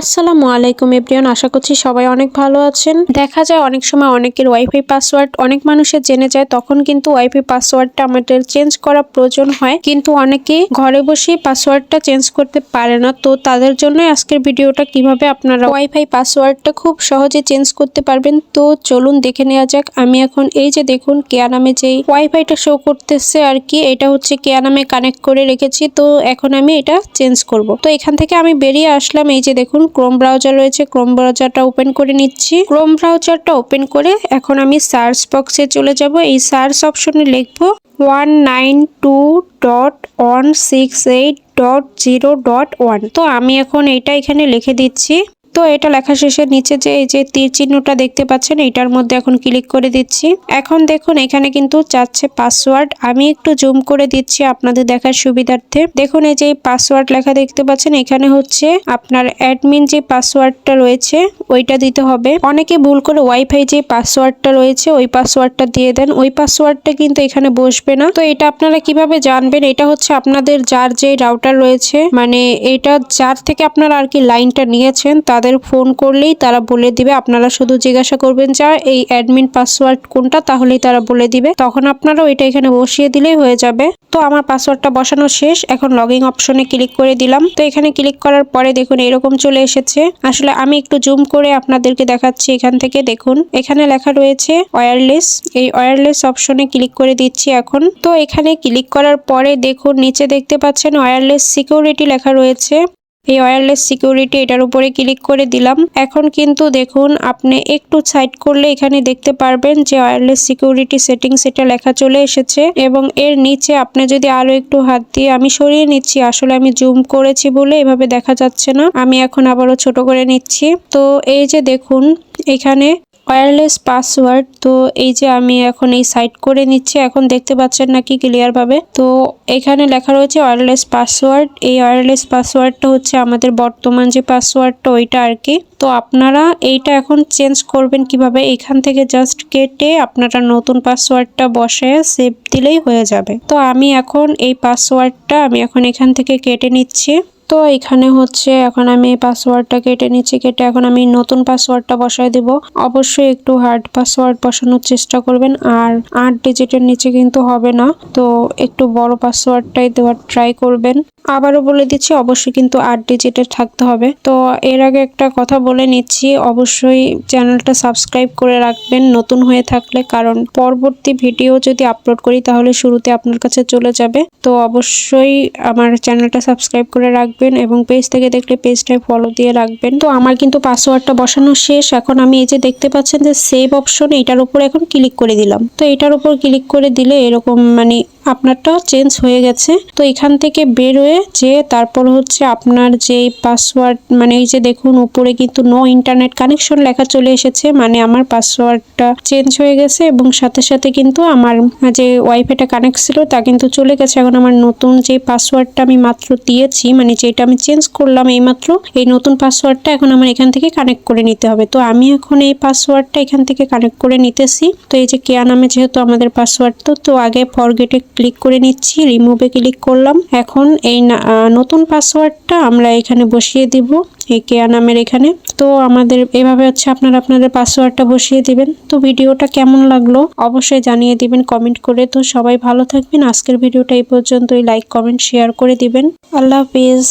আসসালামু আলাইকুম, এভরিওয়ান। আশা করছি সবাই অনেক ভালো আছেন। দেখা যায় অনেক সময় অনেকের ওয়াইফাই পাসওয়ার্ড অনেক মানুষের জেনে যায়, তখন কিন্তু ওয়াইফাই পাসওয়ার্ডটা আমাদের চেঞ্জ করা প্রয়োজন হয়। কিন্তু অনেকে ঘরে বসে পাসওয়ার্ডটা চেঞ্জ করতে পারে না। তো তাদের জন্য আজকের ভিডিওটা, কীভাবে আপনারা ওয়াইফাই পাসওয়ার্ডটা খুব সহজে চেঞ্জ করতে পারবেন। তো চলুন দেখে নেওয়া যাক। আমি এখন এই যে দেখুন, কেয়া নামে যেই ওয়াইফাইটা শো করতেছে আর কি, এটা হচ্ছে কেয়া নামে কানেক্ট করে রেখেছি। তো এখন আমি এটা চেঞ্জ করব। তো এখান থেকে আমি বেরিয়ে আসলাম। এই যে দেখুন ক্রোম ব্রাউজার রয়েছে ক্রোম ব্রাউজারটা ওপেন করে নিচ্ছি। ক্রোম ব্রাউজারটা ওপেন করে এখন আমি সার্চ বক্সে চলে যাব। এই সার্চ অপশনে লিখব one nine two dot one six eight dot zero dot one তো আমি এখন এটা এখানে লিখে দিচ্ছি। তো এটা লেখা শেষে নিচে যে এই যে তীর চিহ্নটা দেখতে পাচ্ছেন, এটার মধ্যে এখন ক্লিক করে দিচ্ছি। এখন দেখুন, এখানে কিন্তু চাচ্ছে পাসওয়ার্ড আমি একটু জুম করে দিচ্ছি আপনাদের দেখার সুবিধার্থে। দেখুন, এই যে পাসওয়ার্ড লেখা দেখতে পাচ্ছেন, এখানে হচ্ছে আপনার অ্যাডমিন যে পাসওয়ার্ডটা রয়েছে, ওইটা দিতে হবে। অনেকে ভুল করে ওয়াইফাই যে পাসওয়ার্ডটা রয়েছে, ওই পাসওয়ার্ডটা দিয়ে দেন। ওই পাসওয়ার্ডটা কিন্তু এখানে বসবে না। তো এটা আপনারা কীভাবে জানবেন? এটা হচ্ছে আপনাদের যার যে রাউটার রয়েছে মানে এটা যার থেকে আপনারা আর কি লাইনটা নিয়েছেন, তাদের ফোন করলেই তারা বলে দিবে, আপনারা শুধু জিজ্ঞাসা করবেন যা এই অ্যাডমিন পাসওয়ার্ড কোনটা, তাহলেই তারা বলে দিবে। তখন আপনারা ওইটা এখানে বসিয়ে দিলেই হয়ে যাবে। তো আমার পাসওয়ার্ডটা বসানো শেষ, এখন লগইন অপশনে ক্লিক করে দিলাম। তো এখানে ক্লিক করার পরে দেখুন এরকম চলে এসেছে। আসলে আমি একটু জুম করে আপনাদেরকে দেখাচ্ছি এখান থেকে, দেখুন। এখানে লেখা রয়েছে ওয়্যারলেস এই ওয়্যারলেস অপশনে ক্লিক করে দিচ্ছি এখন। তো এখানে ক্লিক করার পরে দেখুন, নিচে দেখতে পাচ্ছেন ওয়্যারলেস সিকিউরিটি লেখা রয়েছে। এই ওয়্যারলেস সিকিউরিটি এটার উপরে ক্লিক করে দিলাম। এখন কিন্তু দেখুন, আপনি একটু সাইড করলে এখানে দেখতে পারবেন যে ওয়্যারলেস সিকিউরিটি সেটিংস এটা লেখা চলে এসেছে এবং এর নিচে আপনি যদি আরও একটু হাত দিয়ে আমি সরিয়ে নিচ্ছি, আসলে আমি জুম করেছি বলে এভাবে দেখা যাচ্ছে না। আমি এখন আবারও ছোট করে নিচ্ছি। তো এই যে দেখুন, এখানে ওয়্যারলেস পাসওয়ার্ড তো এই যে আমি এখন এই সাইট করে নিচ্ছি, এখন দেখতে পাচ্ছেন নাকি ক্লিয়ার ভাবে। তো এখানে লেখা রয়েছে ওয়্যারলেস পাসওয়ার্ড এই ওয়্যারলেস পাসওয়ার্ডটা হচ্ছে আমাদের বর্তমান যে পাসওয়ার্ডটা ওইটা আর কি। তো আপনারা এইটা এখন চেঞ্জ করবেন কীভাবে, এখান থেকে জাস্ট কেটে আপনারা নতুন পাসওয়ার্ডটা বসে সেভ দিলেই হয়ে যাবে। তো আমি এখন এই পাসওয়ার্ডটা আমি এখন এখান থেকে কেটে নিচ্ছি। তো এখানে হচ্ছে এখন আমি পাসওয়ার্ডটা কেটে নিচ্ছি, কেটে এখন আমি নতুন পাসওয়ার্ডটা বসায় দেব। অবশ্যই একটু হার্ড পাসওয়ার্ড বসানোর চেষ্টা করবেন, আর আট ডিজিটের নিচে কিন্তু হবে না। তো একটু বড় পাসওয়ার্ডটাই দেওয়ার ট্রাই করবেন। আবারও বলে দিচ্ছি, অবশ্যই কিন্তু আট ডিজিটের থাকতে হবে। তো এর আগে একটা কথা বলে নিচ্ছি, অবশ্যই চ্যানেলটা সাবস্ক্রাইব করে রাখবেন নতুন হয়ে থাকলে, কারণ পরবর্তী ভিডিও যদি আপলোড করি, তাহলে শুরুতে আপনার কাছে চলে যাবে। তো অবশ্যই আমার চ্যানেলটা সাবস্ক্রাইব করে রাখবেন এবং পেজ থেকে দেখলে পেজটায় ফলো দিয়ে রাখবেন। তো আমার কিন্তু পাসওয়ার্ডটা বসানো শেষ। এখন আমি এই যে দেখতে পাচ্ছেন যে সেভ অপশন এটার উপর এখন ক্লিক করে দিলাম। তো এটার উপর ক্লিক করে দিলে এরকম মানে আপনারটা চেঞ্জ হয়ে গেছে। তো এখান থেকে বের হয়ে যে তারপর হচ্ছে আপনার যে পাসওয়ার্ড মানে এই যে দেখুন উপরে কিন্তু নো ইন্টারনেট কানেকশন লেখা চলে এসেছে মানে আমার পাসওয়ার্ডটা চেঞ্জ হয়ে গেছে এবং সাথে সাথে কিন্তু আমার যে ওয়াইফাইটা কানেক্ট ছিল তা কিন্তু চলে গেছে। এখন আমার নতুন যে পাসওয়ার্ডটা আমি মাত্র দিয়েছি মানে যেটা আমি চেঞ্জ করলাম এইমাত্র, এই নতুন পাসওয়ার্ডটা এখন আমার এখান থেকে কানেক্ট করে নিতে হবে। তো আমি এখন এই পাসওয়ার্ডটা এখান থেকে কানেক্ট করে নিতেছি। তো এই যে কেয়া নামে যেহেতু আমাদের পাসওয়ার্ড তো তো আগে ফরগেটে ক্লিক করে নিচ্ছি রিমুভে ক্লিক করলাম। এখন এই নতুন পাসওয়ার্ডটা আমরা এখানে বসিয়ে দিব এই কেয়া নামের এখানে। তো আমাদের, এভাবে হচ্ছে আপনারা আপনাদের পাসওয়ার্ডটা বসিয়ে দিবেন। তো ভিডিওটা কেমন লাগল অবশ্যই জানিয়ে দিবেন কমেন্ট করে। তো সবাই ভালো থাকবেন। আজকের ভিডিওটা এই পর্যন্তই। লাইক কমেন্ট শেয়ার করে দিবেন। আল্লাহ হাফিজ।